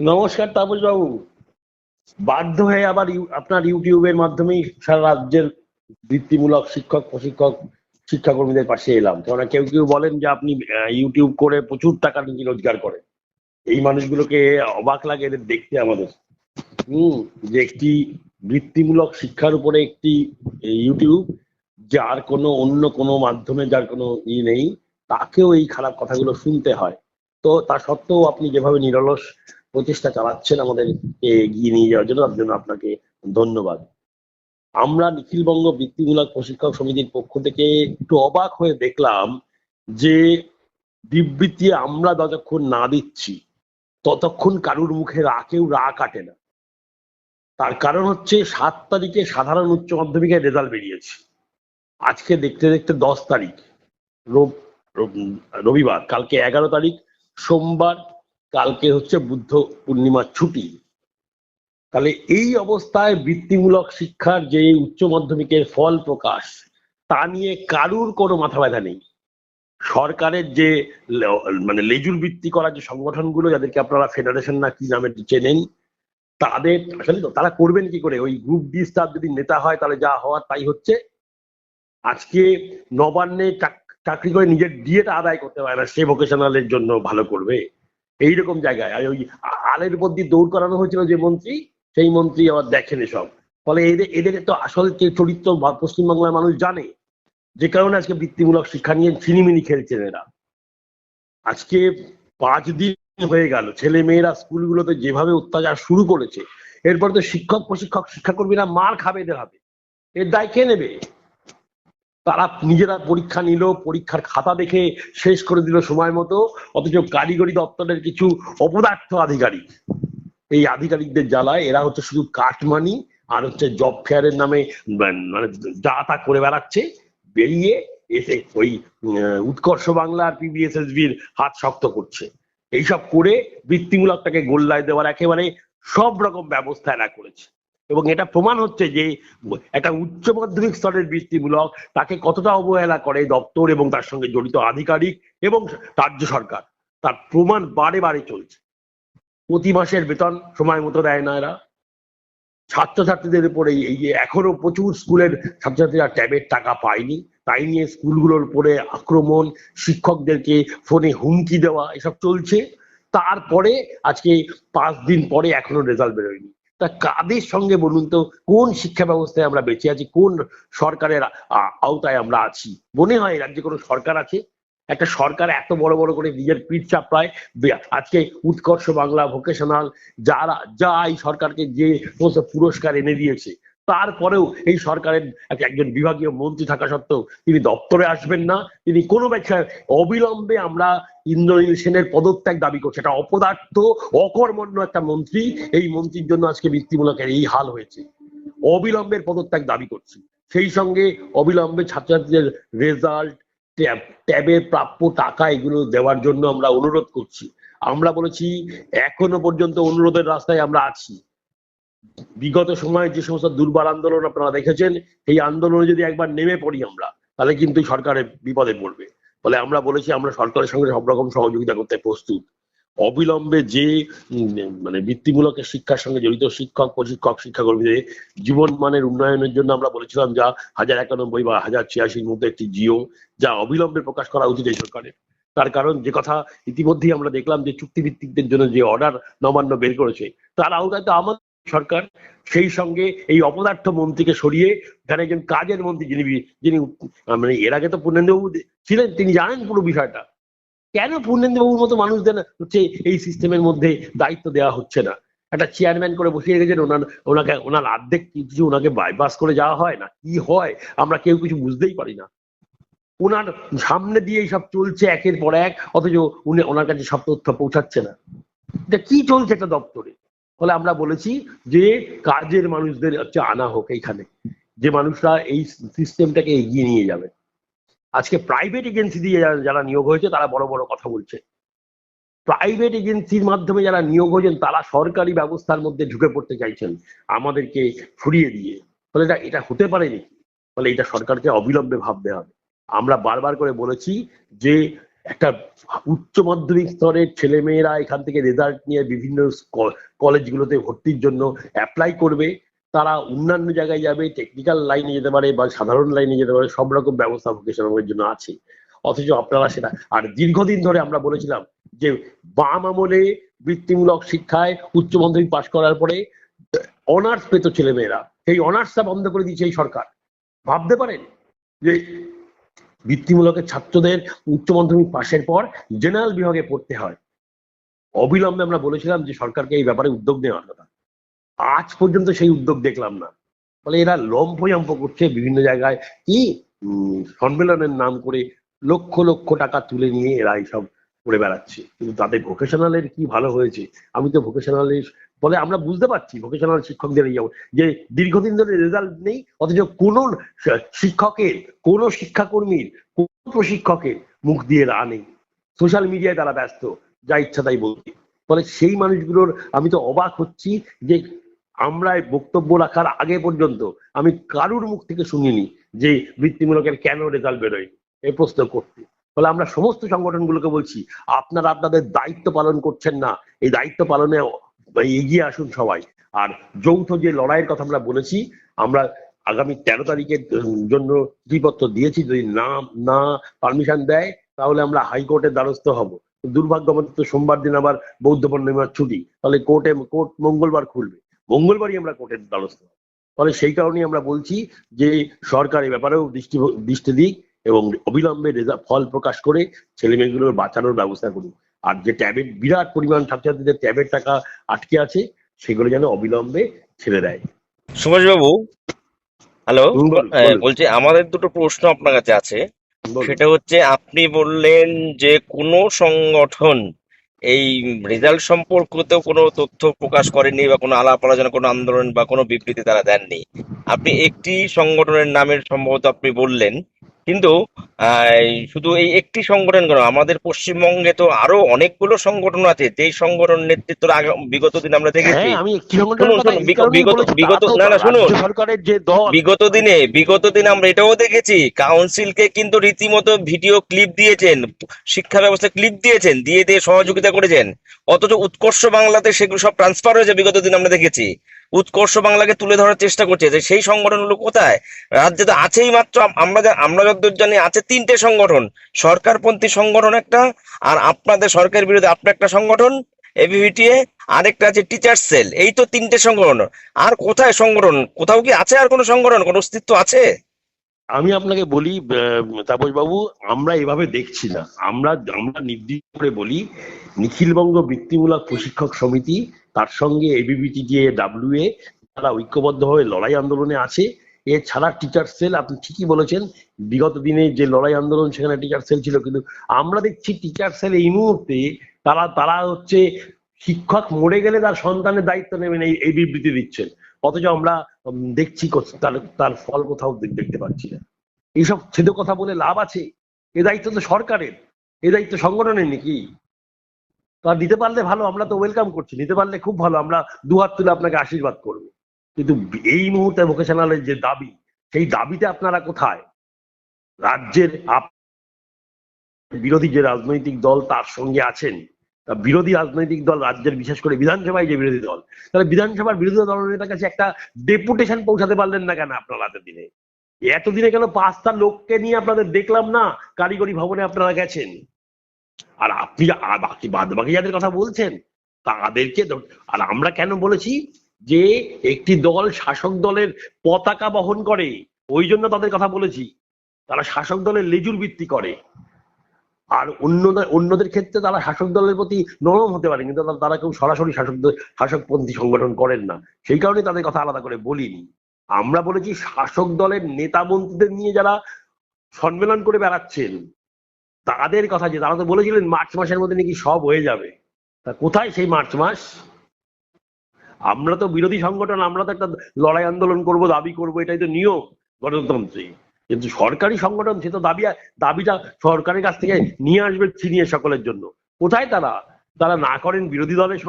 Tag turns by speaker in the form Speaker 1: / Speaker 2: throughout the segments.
Speaker 1: নমস্কার তাপস বাবু বাধ্য হয়ে আবার আপনার ইউটিউবের মাধ্যমেই সারা রাজ্যের বৃত্তিমূলক শিক্ষক, প্রশিক্ষক, শিক্ষাকর্মীদের পাশে এলাম। কেননা কেউ কেউ বলেন যে আপনি ইউটিউব করে প্রচুর টাকা নাকি রোজগার করেন। এই মানুষগুলোকে অবাক লাগে এদের দেখতে আমাদের। হম, যে একটি বৃত্তিমূলক শিক্ষার উপরে একটি ইউটিউব, যার কোনো অন্য কোনো মাধ্যমে যার কোনো ই নেই, তাকেও এই খারাপ কথাগুলো শুনতে হয়। তো তা সত্ত্বেও আপনি যেভাবে নিরলস প্রচেষ্টা চালাচ্ছেন আমাদের এগিয়ে নিয়ে যাওয়ার জন্য, তার জন্য আপনাকে ধন্যবাদ। আমরা নিখিলবঙ্গ বৃত্তিমূলক প্রশিক্ষক সমিতির পক্ষ থেকে একটু অবাক হয়ে দেখলাম যে বিবৃতি আমরা যতক্ষণ না দিচ্ছি, ততক্ষণ কারুর মুখে রা, কেউ রা কাটে না। তার কারণ হচ্ছে সাত তারিখে সাধারণ উচ্চ মাধ্যমিকের রেজাল্ট বেরিয়েছে। আজকে দেখতে দেখতে দশ তারিখ রব- রব- রবিবার, কালকে এগারো তারিখ, সোমবার কালকে হচ্ছে বুদ্ধ পূর্ণিমার ছুটি। তাহলে এই অবস্থায় বৃত্তিমূলক শিক্ষার যে উচ্চ মাধ্যমিকের ফল প্রকাশ, তা নিয়ে কারুর কোনো মাথা ব্যথা নেই। সরকারের যে মানে লেজুর বৃত্তি করা যে সংগঠনগুলো, যাদেরকে আপনারা ফেডারেশন না কি নামে চেনেন, তাদের, আসলে তো তারা করবেন কি করে? ওই গ্রুপ ডি স্টার যদি নেতা হয়, তাহলে যা হওয়ার তাই হচ্ছে। আজকে নবান্নে চাক- চাকরি করে নিজের ডিএটা আদায় করতে পারে না, সে ভোকেশনালের জন্য ভালো করবে। এইরকম জায়গায়। আর ওই আলের মধ্যে দৌড় করানো হয়েছিল যে মন্ত্রী, সেই মন্ত্রী আবার দেখেন এসব। ফলে এদের এদের তো আসল চরিত্র পশ্চিমবাংলার মানুষ জানে, যে কারণে আজকে বৃত্তিমূলক শিক্ষা নিয়ে ছিনিমিনি খেলছেন এরা। আজকে পাঁচ দিন হয়ে গেল ছেলে মেয়েরা স্কুলগুলোতে যেভাবে অত্যাচার শুরু করেছে, এরপর তো শিক্ষক, প্রশিক্ষক, শিক্ষাকর্মীরা মার খাবে এদের হাতে। এর দায় কে নেবে? তারা নিজেরা পরীক্ষা নিল, পরীক্ষার খাতা দেখে শেষ করে দিল সময় মতো, অথচ কারিগরি দপ্তরের কিছু অপদার্থ আধিকারিক। এই আধিকারিকদের জ্বালায় এরা হচ্ছে শুধু কাটমানি আর হচ্ছে জব ফেয়ারের নামে মানে যা তা করে বেড়াচ্ছে, বেরিয়ে এসে ওই উৎকর্ষ বাংলা আর পিবিএসএসবির হাত শক্ত করছে। এইসব করে বৃত্তিমূলক তাকে গোল্লায় দেওয়ার একেবারে সব রকম ব্যবস্থা এরা করেছে। এবং এটা প্রমাণ হচ্ছে যে একটা উচ্চ মাধ্যমিক স্তরের বৃত্তিমূলক তাকে কতটা অবহেলা করে দপ্তর এবং তার সঙ্গে জড়িত আধিকারিক এবং রাজ্য সরকার। তার প্রমাণ বারে বারে চলছে। প্রতি মাসের বেতন সময় মতো দেয় না এরা। ছাত্রছাত্রীদের উপরে এই- যে এখনও প্রচুর স্কুলের ছাত্রছাত্রীরা ট্যাবের টাকা পায়নি। তাই নিয়ে স্কুলগুলোর উপরে আক্রমণ, শিক্ষকদেরকে ফোনে হুমকি দেওয়া, এসব চলছে। তারপরে আজকে পাঁচ দিন পরে এখনও রেজাল্ট বেরোয়নি। তা কাদের সঙ্গে বলুন তো? কোন শিক্ষা ব্যবস্থায় আমরা বেঁচে আছি? কোন সরকারের আওতায় আমরা আছি? মনে হয় রাজ্যে কোনো সরকার আছে? একটা সরকার এত বড় বড় করে নিজের পিঠ চাপড়ায় আজকে উৎকর্ষ বাংলা ভোকেশনাল যারা যা এই সরকারকে যে সমস্ত পুরস্কার এনে দিয়েছে তারপরেও এই সরকারের একজন বিভাগীয় মন্ত্রী থাকা সত্ত্বেও তিনি দপ্তরে আসবেন না। তিনি কোনো ব্যাখ্যা অবিলম্বে আমরা ইন্দ্রনীল সেনের পদত্যাগ দাবি করছি। এটা অপদার্থ, অকর্মণ্য একটা মন্ত্রী। এই মন্ত্রীর জন্য আজকে বৃত্তিমূলকের এই হাল হয়েছে। অবিলম্বের পদত্যাগ দাবি করছি। সেই সঙ্গে অবিলম্বে ছাত্রছাত্রীদের রেজাল্ট ট্যাব ট্যাবের প্রাপ্য টাকা এগুলো দেওয়ার জন্য আমরা অনুরোধ করছি। আমরা বলেছি, এখনও পর্যন্ত অনুরোধের রাস্তায় আমরা আছি। বিগত সময়ে যে সমস্ত দুর্বার আন্দোলন আপনারা দেখেছেন এই আন্দোলনে যদি একবার নেমে পড়ি আমরা, তাহলে কিন্তু সরকারের বিপদে পড়বে। ফলে আমরা বলেছি, আমরা সরকারের সঙ্গে সব রকম সহযোগিতা করতে প্রস্তুত। অবিলম্বে যে মানে বৃত্তিমূলক শিক্ষার সঙ্গে জড়িত শিক্ষক, প্রশিক্ষক, শিক্ষাকর্মীদের জীবন মানের উন্নয়নের জন্য আমরা বলেছিলাম যা হাজার একানব্বই বা হাজার ছিয়াশির মধ্যে একটি জিও, যা অবিলম্বে প্রকাশ করা উচিত এই সরকারের। তার কারণ যে কথা ইতিমধ্যেই আমরা দেখলাম যে চুক্তিভিত্তিকদের জন্য যে অর্ডার নবান্ন বের করেছে, তার আওতায় তো আমাদের সরকার, সেই সঙ্গে এই অপদার্থ মন্ত্রীকে সরিয়ে এখানে একজন কাজের মন্ত্রী যিনি যিনি মানে এর আগে তো পূর্ণেন্দুবাবু ছিলেন, তিনি জানেন পুরো বিষয়টা। কেন পূর্ণেন্দুবাবুর মতো মানুষদের হচ্ছে এই সিস্টেমের মধ্যে দায়িত্ব দেওয়া হচ্ছে না? একটা চেয়ারম্যান করে বসিয়ে রেখেছেন, ওনার, ওনাকে, ওনার অর্ধেক কিছু ওনাকে বাইপাস করে যাওয়া হয় না? কি হয়? আমরা কেউ কিছু বুঝতেই পারি না। ওনার সামনে দিয়ে সব চলছে একের পর এক, অথচ উনি ওনার কাছে সব তথ্য পৌঁছাচ্ছে না। এটা কি চলছে একটা দপ্তরে? ফলে আমরা বলেছি যে কাজের মানুষদের হচ্ছে আনা হোক এইখানে। যে মানুষরা এই সিস্টেমটাকে এগিয়ে নিয়ে যাবে। আজকে প্রাইভেট এজেন্সি দিয়ে যারা নিয়োগ হয়েছে, তারা বড় বড় কথা বলছে। প্রাইভেট এজেন্সির মাধ্যমে যারা নিয়োগ হয়েছেন, তারা সরকারি ব্যবস্থার মধ্যে ঢুকে পড়তে চাইছেন আমাদেরকে ফুরিয়ে দিয়ে। ফলে এটা এটা হতে পারে নাকি? ফলে এটা সরকারকে অবিলম্বে ভাবতে হবে। আমরা বারবার করে বলেছি যে একটা উচ্চ মাধ্যমিক স্তরের ছেলে মেয়েরা এখান থেকে রেজাল্ট নিয়ে বিভিন্ন কলেজগুলোতে ভর্তির জন্য অ্যাপ্লাই করবে। তারা অন্যান্য জায়গায় যাবে টেকনিক্যাল লাইনে যেতে পারে বা সাধারণ লাইনে যেতে পারে, সব রকম ব্যবস্থা ভোকেশনালের জন্য আছে। অথচ আপনারা সেটা, আর দীর্ঘদিন ধরে আমরা বলেছিলাম যে বাম আমলে বৃত্তিমূলক শিক্ষায় উচ্চ মাধ্যমিক পাশ করার পরে অনার্স পেত ছেলেমেয়েরা। সেই অনার্সটা বন্ধ করে দিয়েছে এই সরকার। ভাবতে পারেন যে বৃত্তিমূলকের ছাত্রদের উচ্চ মাধ্যমিক পাশের পর জেনারেল বিভাগে পড়তে হয়। অবিলম্বে আমরা বলেছিলাম যে সরকারকে এই ব্যাপারে উদ্যোগ নেওয়ার কথা। আজ পর্যন্ত সেই উদ্যোগ দেখলাম না। ফলে এরা লম্ফজম্প করছে বিভিন্ন জায়গায় কি সম্মেলনের নাম করে লক্ষ লক্ষ টাকা তুলে নিয়ে এরা এইসব করে বেড়াচ্ছে। কিন্তু তাদের ভোকেশনালের কি ভালো হয়েছে? আমি তো ভোকেশনালের ফলে আমরা বুঝতে পারছি ভোকেশনাল শিক্ষকদের এই যে দীর্ঘদিন ধরে রেজাল্ট নেই, অথচ কোন শিক্ষকের, কোন শিক্ষাকর্মীর, কোন প্রশিক্ষকের মুখ দিয়ে রা নেই। সোশ্যাল মিডিয়ায় তারা ব্যস্ত, যা ইচ্ছা তাই বলতে ফলে সেই মানুষগুলোর আমি তো অবাক হচ্ছি যে আমরা বক্তব্য রাখার আগে পর্যন্ত আমি কারুর মুখ থেকে শুনিনি যে বৃত্তিমূলকের কেন রেজাল্ট বেরোয় এই প্রশ্ন করতে। ফলে আমরা সমস্ত সংগঠনগুলোকে বলছি, আপনারা আপনাদের দায়িত্ব পালন করছেন না। এই দায়িত্ব পালনে এগিয়ে আসুন সবাই। আর যৌথ যে লড়াইয়ের কথা আমরা বলেছি, আমরা আগামী তেরো তারিখের জন্য চিঠিপত্র দিয়েছি। যদি না না পারমিশন দেয়, তাহলে আমরা হাইকোর্টের দ্বারস্থ হব। দুর্ভাগ্য আমাদের তো সোমবার দিন আবার বৌদ্ধ পূর্ণিমার ছুটি। তাহলে কোর্টে, কোর্ট মঙ্গলবার খুলবে। মঙ্গলবারই আমরা কোর্টের দ্বারস্থ হব। ফলে সেই কারণেই আমরা বলছি যে, সরকার এই ব্যাপারেও দৃষ্টি দৃষ্টি দিক এবং অবিলম্বে রেজা- ফল প্রকাশ করে ছেলে মেয়েগুলোর বাঁচানোর ব্যবস্থা করুন আর যে ট্যাবের বিরাট পরিমাণ ছাত্রছাত্রীদের ট্যাবের টাকা আটকে আছে সেগুলো যেন অবিলম্বে ছেড়ে দেয়।
Speaker 2: সুভাষ বাবু হ্যালো হ্যাঁ। বলছি আমাদের দুটো প্রশ্ন আপনার কাছে আছে। সেটা হচ্ছে আপনি বললেন যে কোনো সংগঠন এই রেজাল্ট সম্পর্কিত কোনো তথ্য প্রকাশ করেনি বা কোনো আলাপ আলোচনা কোনো আন্দোলন বা কোনো বিবৃতি তারা দেননি। আপনি একটি সংগঠনের নামের সম্ভবত আপনি বললেন কিন্তু শুধু এই একটি সংগঠন কেন আমাদের পশ্চিমবঙ্গে তো আরও অনেকগুলো সংগঠন আছে যেই সংগঠন নেতৃত্ব বিগত দিন আমরা দেখেছি।
Speaker 1: হ্যাঁ
Speaker 2: বিগত- না, না, শুনুন।
Speaker 1: সরকারের যে
Speaker 2: বিগত দিনে বিগত দিনে আমরা এটাও দেখেছি কাউন্সিলকে কিন্তু রীতিমতো ভিডিও ক্লিপ দিয়েছেন শিক্ষা ব্যবস্থা ক্লিপ দিয়েছেন দিয়ে দিয়ে সহযোগিতা করেছেন। অথচ উৎকর্ষ বাংলাতে সেগুলো সব ট্রান্সফার হয়েছে বিগত দিন আমরা দেখেছি। উৎকর্ষ বাংলাকে তুলে ধরার চেষ্টা করছে যে সেই সংগঠনগুলো কোথায়? রাজ্যে তো আছেই মাত্র, আমরা আমরা যতদূর জানি আছে তিনটে সংগঠন। সরকারপন্থী সংগঠন একটা, আর আপনাদের সরকারের বিরুদ্ধে আপনার একটা সংগঠন এবিভিটিএ আরেকটা আছে টিচার সেল এই তো তিনটে সংগঠন। আর কোথায় সংগঠন? কোথাও কি আছে আর কোনো সংগঠন? কোনো অস্তিত্ব আছে?
Speaker 1: আমি আপনাকে বলি তাপস বাবু আমরা এভাবে দেখছি না। আমরা আমরা নির্দিষ্ট করে বলি, নিখিলবঙ্গ বৃত্তিমূলক প্রশিক্ষক সমিতি তার সঙ্গে এবিবিটি যে ডাব্লিউ এ তারা ঐক্যবদ্ধভাবে লড়াই আন্দোলনে আছে। এছাড়া টিচার সেল, আপনি ঠিকই বলেছেন, বিগত দিনে যে লড়াই আন্দোলন, সেখানে টিচার সেল ছিল। কিন্তু আমরা দেখছি টিচার সেল এই মুহূর্তে তারা তারা হচ্ছে শিক্ষক মরে গেলে তার সন্তানের দায়িত্ব নেবেন এই এই বিবৃতি দিচ্ছেন। অথচ আমরা দেখছি তার তার ফল কোথাও দেখতে পাচ্ছি না। এইসব ছেদে কথা বলে লাভ আছে? এ দায়িত্ব তো সরকারের। এ দায়িত্ব সংগঠনের নাকি? তা দিতে পারলে ভালো, আমরা তো ওয়েলকাম করছি। নিতে পারলে খুব ভালো, আমরা দুহাত তুলে আপনাকে আশীর্বাদ করব। কিন্তু এই মুহূর্তে ভোকেশনালের যে দাবি, সেই দাবিতে আপনারা কোথায়? রাজ্যের বিরোধী যে রাজনৈতিক দল তার সঙ্গে আছেন বিরোধী রাজনৈতিক দল রাজ্যের, বিশেষ করে বিধানসভায় যে বিরোধী দল, তাহলে বিধানসভার বিরোধী দল নেতার কাছে একটা ডেপুটেশন পৌঁছাতে পারলেন না কেন আপনারা রাতের দিনে? এতদিনে কেন পাঁচটা লোককে নিয়ে আপনাদের দেখলাম না, কারিগরি ভবনে আপনারা গেছেন? আর আপনি বাকি বাদ বাকি যাদের কথা বলছেন, তাদেরকে আর আমরা কেন বলেছি যে একটি দল শাসক দলের পতাকা বহন করে, ওই জন্য তাদের কথা বলেছি। তারা শাসক দলের লেজুর ভিত্তি করে। আর অন্যদের অন্যদের ক্ষেত্রে তারা শাসক দলের প্রতি নরম হতে পারে, কিন্তু তারা- কেউ সরাসরি শাসক শাসকপন্থী সংগঠন করেন না। সেই কারণে তাদের কথা আলাদা করে বলিনি। আমরা বলেছি শাসক দলের নেতা মন্ত্রীদের নিয়ে যারা সম্মেলন করে বেড়াচ্ছেন তাদের কথা যে, তারা তো বলেছিলেন মার্চ মাসের মধ্যে নাকি সব হয়ে যাবে। তা কোথায় সেই মার্চ মাস? আমরা তো বিরোধী সংগঠন, আমরা তো একটা লড়াই আন্দোলন করব, দাবি করব, এটাই তো নিয়ম গণতন্ত্রে। কিন্তু সরকারি সংগঠন, সে তো দাবি, দাবিটা সরকারের কাছ থেকে নিয়ে আসবে ছিনিয়ে সকলের জন্য। কোথায় তারা? তারা না করেন বিরোধী দলের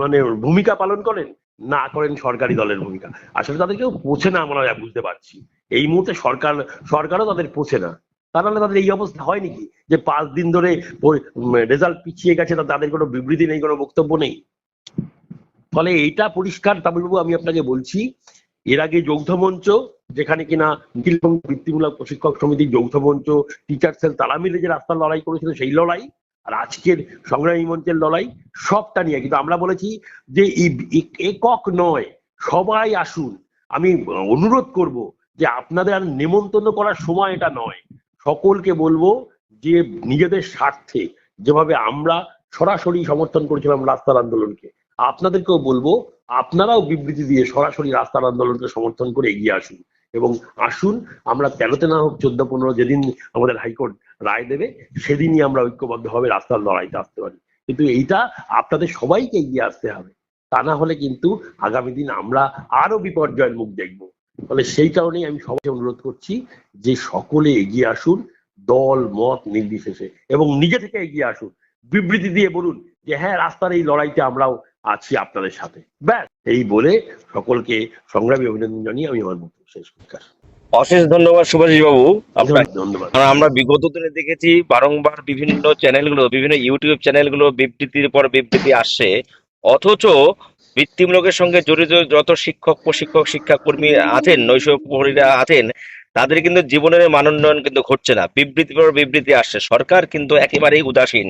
Speaker 1: মানে ভূমিকা পালন করেন, না করেন সরকারি দলের ভূমিকা। আসলে তাদের কেউ পোছে না আমরা বুঝতে পারছি। এই মুহূর্তে সরকার, সরকারও তাদের পোছে না। তা নাহলে তাদের এই অবস্থা হয় নাকি যে পাঁচ দিন ধরে রেজাল্ট পিছিয়ে গেছে তাদের কোনো বিবৃতি নেই, কোনো বক্তব্য নেই? ফলে এইটা পরিষ্কার, তামিলবাবু, আমি আপনাকে বলছি, এর আগে যৌথ মঞ্চ, যেখানে কিনা নিখিল বৃত্তিমূলক প্রশিক্ষক সমিতির যৌথ মঞ্চ টিচার সেল তারা মিলে যে রাস্তার লড়াই করেছিল, সেই লড়াই আর আজকের সংগ্রামী মঞ্চের লড়াই, সবটা নিয়ে। কিন্তু আমরা বলেছি যে একক নয়, সবাই আসুন। আমি অনুরোধ করব যে আপনাদের আর নেমন্তন্ন করার সময় এটা নয়। সকলকে বলব যে নিজেদের স্বার্থে যেভাবে আমরা সরাসরি সমর্থন করেছিলাম রাস্তার আন্দোলনকে, আপনাদেরকেও বলব আপনারাও বিবৃতি দিয়ে সরাসরি রাস্তার আন্দোলনকে সমর্থন করে এগিয়ে আসুন এবং আসুন, আমরা তেরোতে না হোক চোদ্দ পনেরো যেদিন আমাদের হাইকোর্ট রায় দেবে, সেদিনই আমরা ঐক্যবদ্ধ ঐক্যবদ্ধভাবে রাস্তার লড়াইতে আসতে পারি। কিন্তু এইটা আপনাদের সবাইকে এগিয়ে আসতে হবে। তা না হলে কিন্তু আগামী দিন আমরা আরও বিপর্যয়ের মুখ দেখব। ফলে সেই কারণেই আমি সবাইকে অনুরোধ করছি যে সকলে এগিয়ে আসুন দল মত নির্বিশেষে এবং নিজে থেকে এগিয়ে আসুন। বিবৃতি দিয়ে বলুন যে হ্যাঁ রাস্তার এই লড়াইতে আমরাও আছি আপনাদের সাথে। ব্যাস এই বলে সকলকে সংগ্রামী অভিনন্দন জানিয়ে আমি আমার বক্তব্য শেষ করছি
Speaker 2: অশেষ ধন্যবাদ সুভাষিস বাবু কারণ আমরা বিগত দিনে দেখেছি বারংবার বিভিন্ন চ্যানেলগুলো বিভিন্ন ইউটিউব চ্যানেলগুলো বিবৃতির পর বিবৃতি আসছে অথচ বৃত্তিমূলকের সঙ্গে জড়িত যত শিক্ষক, প্রশিক্ষক, শিক্ষাকর্মী আছেন নৈশ আছেন, তাদের কিন্তু জীবনের মানোন্নয়ন কিন্তু ঘটছে না। বিবৃতি পর বিবৃতি আসছে। সরকার কিন্তু একেবারেই উদাসীন।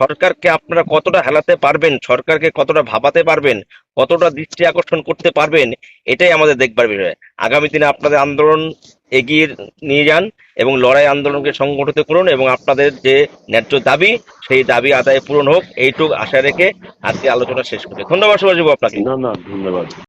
Speaker 2: সরকারকে আপনারা কতটা হেলাতে পারবেন? সরকারকে কতটা ভাবাতে পারবেন? কতটা দৃষ্টি আকর্ষণ করতে পারবেন? এটাই আমাদের দেখবার বিষয়। আগামী দিনে আপনাদের আন্দোলন এগিয়ে নিয়ে যান এবং লড়াই আন্দোলনকে সংগঠিত করুন এবং আপনাদের যে ন্যায্য দাবি, সেই দাবি আদায় পূরণ হোক, এইটুক আশা রেখে আজকে আলোচনা শেষ করছি। ধন্যবাদ সুভাষবাবু আপনাকে।
Speaker 1: ধন্যবাদ।